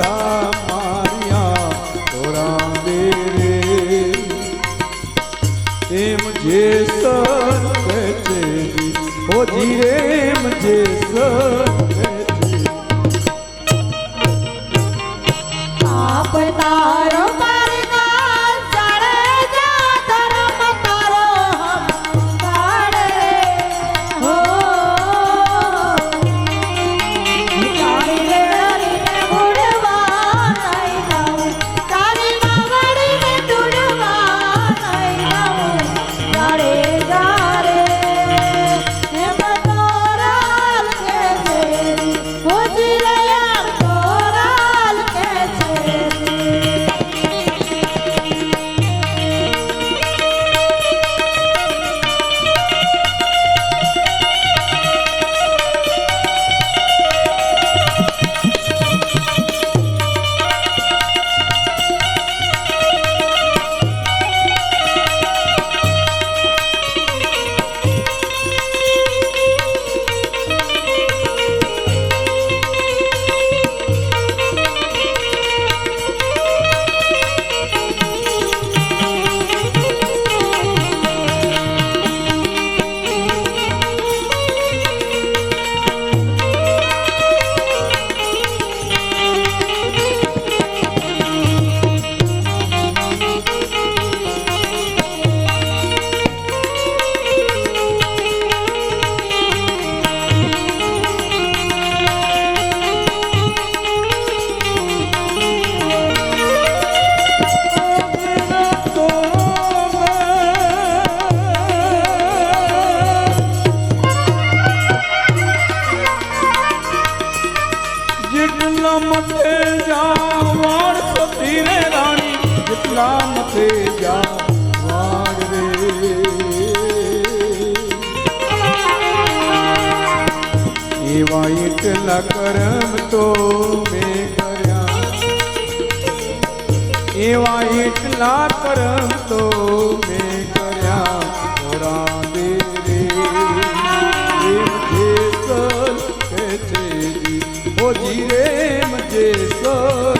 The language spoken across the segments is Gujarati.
સીતા મારિયા તો રામે રે એમ જે સન આપતા એવા એટલા કરમ તો મેં કર્યા. એવા એટલા કરમ તો મેં કર્યા. ખોરા દે રે મજે સર કહે છે ઓ જીરે મજે સર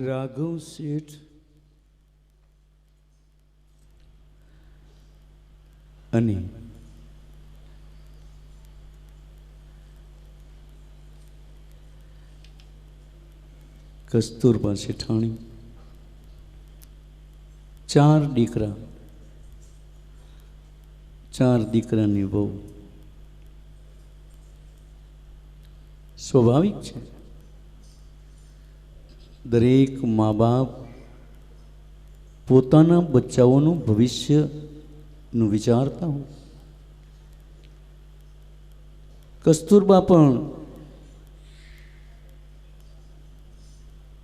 રાઘવ શેઠ અને કસ્તુરબા શેઠાણી ચાર દીકરા ચાર દીકરાની બહુ સ્વાભાવિક છે દરેક મા બાપ પોતાના બચ્ચાઓનું ભવિષ્યનું વિચારતા હોય. કસ્તુરબા પણ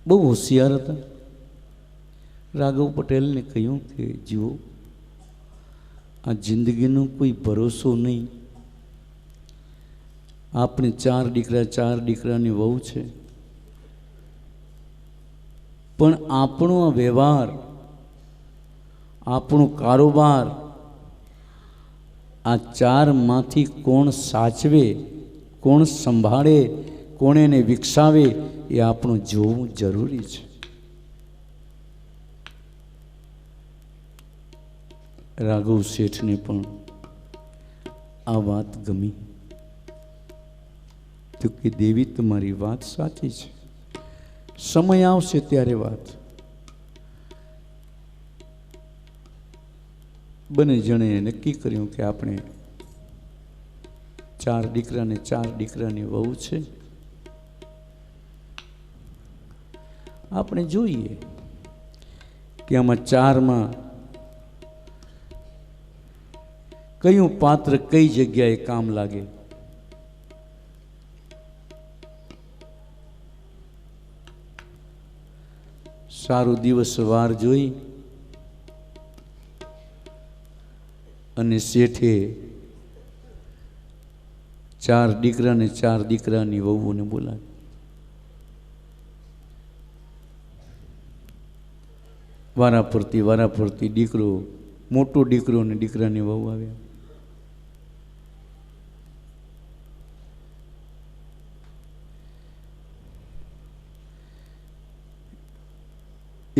બહુ હોશિયાર હતા. રાઘવ પટેલને કહ્યું કે, જુઓ, આ જિંદગીનો કોઈ ભરોસો નહીં. આપણે ચાર દીકરા, ચાર દીકરાની વહુ છે. પણ આપણો આ વ્યવહાર, આપણો કારોબાર, આ ચારમાંથી કોણ સાચવે, કોણ સંભાળે, કોણ એને વિકસાવે, એ આપણું જોવું જરૂરી છે. રાઘવ શેઠને પણ આ વાત ગમી. તો કે, દેવી, તમારી વાત સાચી છે. સમય આવશે ત્યારે વાત. બંને જણે નક્કી કર્યું કે આપણે ચાર દીકરાને ચાર દીકરાની વહુ છે. આપણે જોઈએ કે આમાં ચારમાં કયું પાત્ર કઈ જગ્યાએ કામ લાગે? સારું દિવસ વાર જોઈ અને શેઠે ચાર દીકરાને ચાર દીકરાની વહુને બોલાવી. વારા ફરતી વારા ફરતી દીકરો, મોટો દીકરો અને દીકરાની વહુ આવ્યા.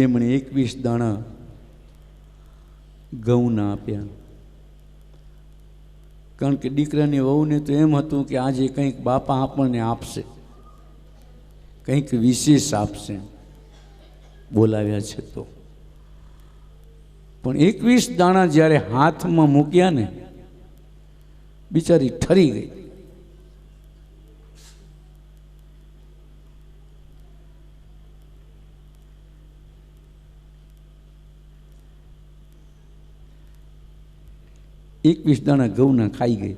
એમણે એકવીસ દાણા ઘઉંના આપ્યા. કારણ કે દીકરાની વહુને તો એમ હતું કે આજે કંઈક બાપા આપણને આપશે, કંઈક વિશેષ આપશે બોલાવ્યા છે તો. પણ એકવીસ દાણા જ્યારે હાથમાં મૂક્યા ને, બિચારી ઠરી ગઈ. એકવીસ દાણા ઘઉંના ખાઈ ગઈ.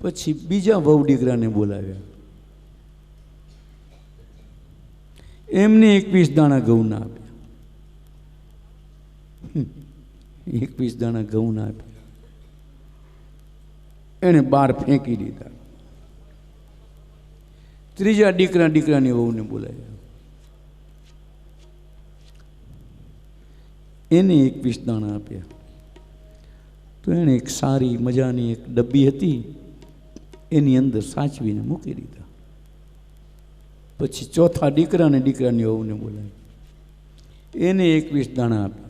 પછી બીજા વહુ દીકરાને બોલાવ્યા. એમને એકવીસ દાણા ઘઉંના આપ્યા. એકવીસ દાણા ઘઉંના આપ્યા. એણે બાર ફેંકી દીધા. ત્રીજા દીકરા દીકરાની વહુને બોલાવ્યા. એને એકવીસ દાણા આપ્યા. તો એણે એક સારી મજાની એક ડબ્બી હતી, એની અંદર સાચવીને મૂકી દીધા. પછી ચોથા દીકરાને દીકરાની વહુને બોલાવી. એને એકવીસ દાણા આપ્યા.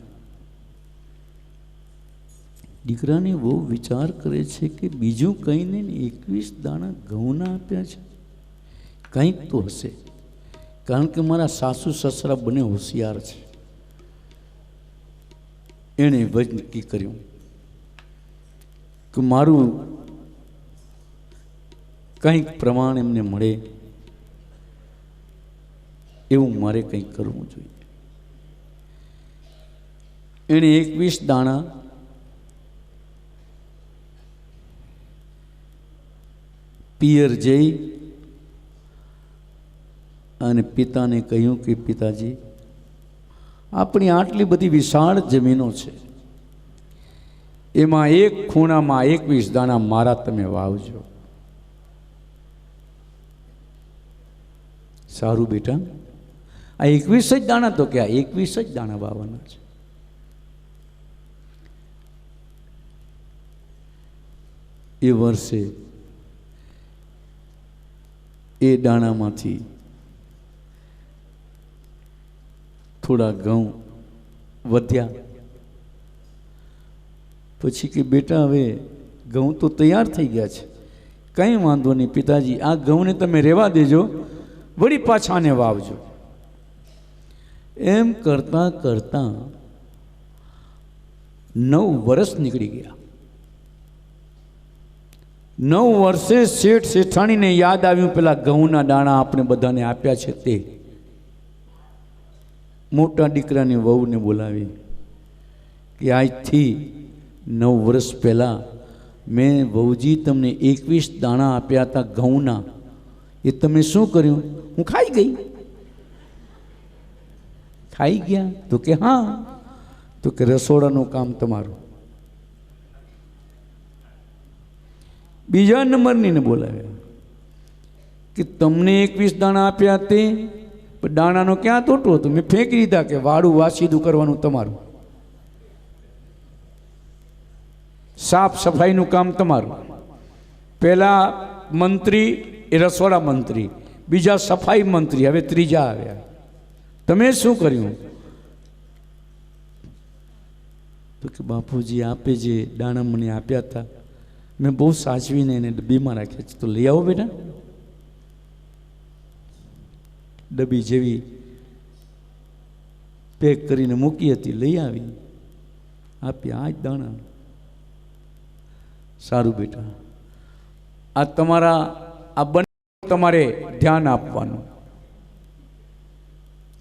દીકરાને બહુ વિચાર કરે છે કે બીજું કંઈ નહીં એકવીસ દાણા ઘઉંના આપ્યા છે. કંઈક તો હશે. કારણ કે મારા સાસુ સસરા બંને હોશિયાર છે. એણે વજ નક્કી કર્યું કે મારું કંઈક પ્રમાણ એમને મળે એવું મારે કંઈક કરવું જોઈએ. એણે એકવીસ દાણા પિયર જઈ અને પિતાને કહ્યું કે, પિતાજી આપણી આટલી બધી વિશાળ જમીનો છે. એમાં એક ખૂણામાં એકવીસ દાણા મારા તમે વાવજો. સારું બેટા. આ એકવીસ જ દાણા તો કે આ એકવીસ જ દાણા વાવવાના છે. એ વર્ષે એ દાણામાંથી થોડા ઘઉં વધ્યા. પછી કે, બેટા, હવે ઘઉં તો તૈયાર થઈ ગયા છે. કંઈ વાંધો નહીં, પિતાજી, આ ઘઉંને તમે રહેવા દેજો. વળી પાછાને વાવજો. એમ કરતાં કરતાં નવ વર્ષ નીકળી ગયા. નવ વર્ષે શેઠ શેઠાણીને યાદ આવ્યું, પેલા ઘઉંના દાણા આપણે બધાને આપ્યા છે તે. મોટા દીકરાની વહુને બોલાવી કે આજથી નવ વર્ષ પહેલાં મેં વહુજી તમને એકવીસ દાણા આપ્યા હતા ઘઉંના. એ તમે શું કર્યું? હું ખાઈ ગઈ. ખાઈ ગયા? તો કે હા. તો કે રસોડાનું કામ તમારું. બીજા નંબરની બોલાવ્યા કે તમને એકવીસ દાણા આપ્યા તે દાણાનો ક્યાં તોટો હતો? મેં ફેંકી દીધા કે વાળું વાસીદું કરવાનું તમારું. સાફ સફાઈનું કામ તમારું. પહેલા મંત્રી એ રસોડા મંત્રી, બીજા સફાઈ મંત્રી, હવે ત્રીજા આવ્યા. તમે શું કર્યું? તો કે બાપુજી, આપે જે દાણા મને આપ્યા હતા, મેં બહુ સાચવીને એને ડબ્બીમાં રાખ્યા છે તો લઈ આવો બેટા. ડબ્બી જેવી પેક કરીને મૂકી હતી, લઈ આવી. આપ્યા આ જ દાણા. સારું બેટા. આ તમારા, આ બંને તમારે ધ્યાન આપવાનું.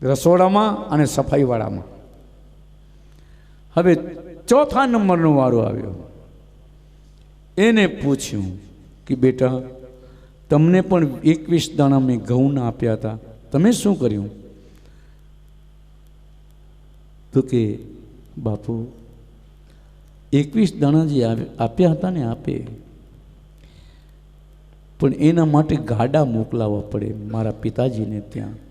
રસોડામાં અને સફાઈવાળામાં. હવે ચોથા નંબરનો વારો આવ્યો. એને પૂછ્યું કે બેટા, તમને પણ એકવીસ દાણા મેં ઘઉંના આપ્યા હતા. તમે શું કર્યું? તો કે, બાપુ, એકવીસ દાણા જે આપ્યા હતા ને આપે, પણ એના માટે ગાડા મોકલાવવા પડે મારા પિતાજીને ત્યાં.